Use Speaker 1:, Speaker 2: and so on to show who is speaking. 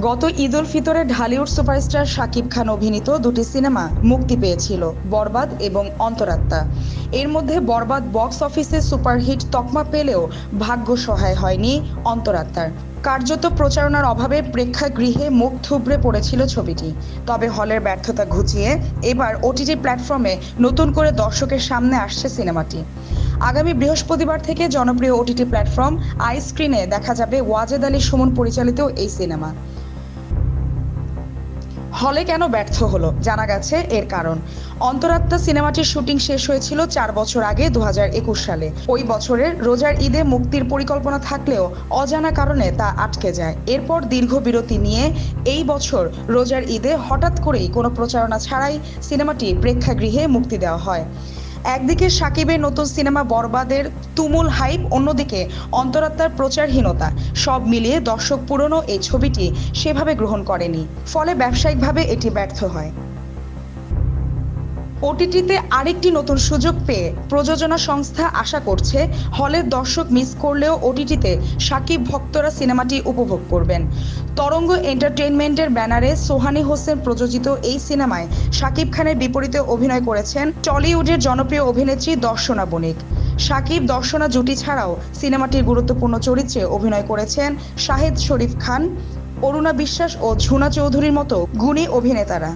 Speaker 1: গত ঈদ উল ফিতরে ঢালিউড সুপারস্টার শাকিব খান অভিনীত দুটি সিনেমা মুক্তি পেয়েছিল, বরবাদ এবং অন্তরাত্মা। এর মধ্যে বরবাদ বক্স অফিসে সুপারহিট তকমা পেলেও ভাগ্য সহায় হয়নি অন্তরাত্মার। কার্যত প্রচারণার অভাবে প্রেক্ষাগৃহে মুখ থুবড়ে পড়েছিল ছবিটি। তবে হলের ব্যর্থতা ঘুচিয়ে এবার ওটিটি প্ল্যাটফর্মে নতুন করে দর্শকের সামনে আসছে সিনেমাটি। আগামী বৃহস্পতিবার থেকে জনপ্রিয় ওটিটি প্ল্যাটফর্ম আই স্ক্রিনে দেখা যাবে ওয়াজেদ আলী সুমন পরিচালিত এই সিনেমা। হলে কেন ব্যর্থ হলো? জানা গেছে এর কারণ। অন্তরাত্মা সিনেমাটির শুটিং শেষ হয়েছিল চার বছর আগে দু হাজার একুশ সালে। ওই বছরের রোজার ঈদে মুক্তির পরিকল্পনা থাকলেও অজানা কারণে তা আটকে যায়। এরপর দীর্ঘ বিরতি নিয়ে এই বছর রোজার ঈদে হঠাৎ করেই কোনো প্রচারণা ছাড়াই সিনেমাটি প্রেক্ষাগৃহে মুক্তি দেওয়া হয়। একদিকে সাকিবের নতুন সিনেমা বরবাদের তুমুল হাইপ, অন্যদিকে অন্তরাত্মার প্রচারহীনতা। সব মিলিয়ে দর্শক পুরনো এই ছবিটি সেভাবে গ্রহণ করেনি, ফলে ব্যবসায়িকভাবে এটি ব্যর্থ হয়। ওটিটিতে আরেকটি নতুন সুযোগ পেয়ে প্রযোজনা সংস্থা আশা করছে হলের দর্শক মিস করলেও ওটিটিতে সাকিব ভক্তরা সিনেমাটি উপভোগ করবেন। তরঙ্গ এন্টারটেইনমেন্টের ব্যানারে সোহানি হোসেন প্রযোজিত এই সিনেমায় সাকিব খানের বিপরীতে অভিনয় করেছেন টলিউডের জনপ্রিয় অভিনেত্রী দর্শনা বণিক। সাকিব দর্শনা জুটি ছাড়াও সিনেমাটির গুরুত্বপূর্ণ চরিত্রে অভিনয় করেছেন শাহেদ শরীফ খান, অরুণা বিশ্বাস ও ঝুনা চৌধুরীর মতো গুণী অভিনেতারা।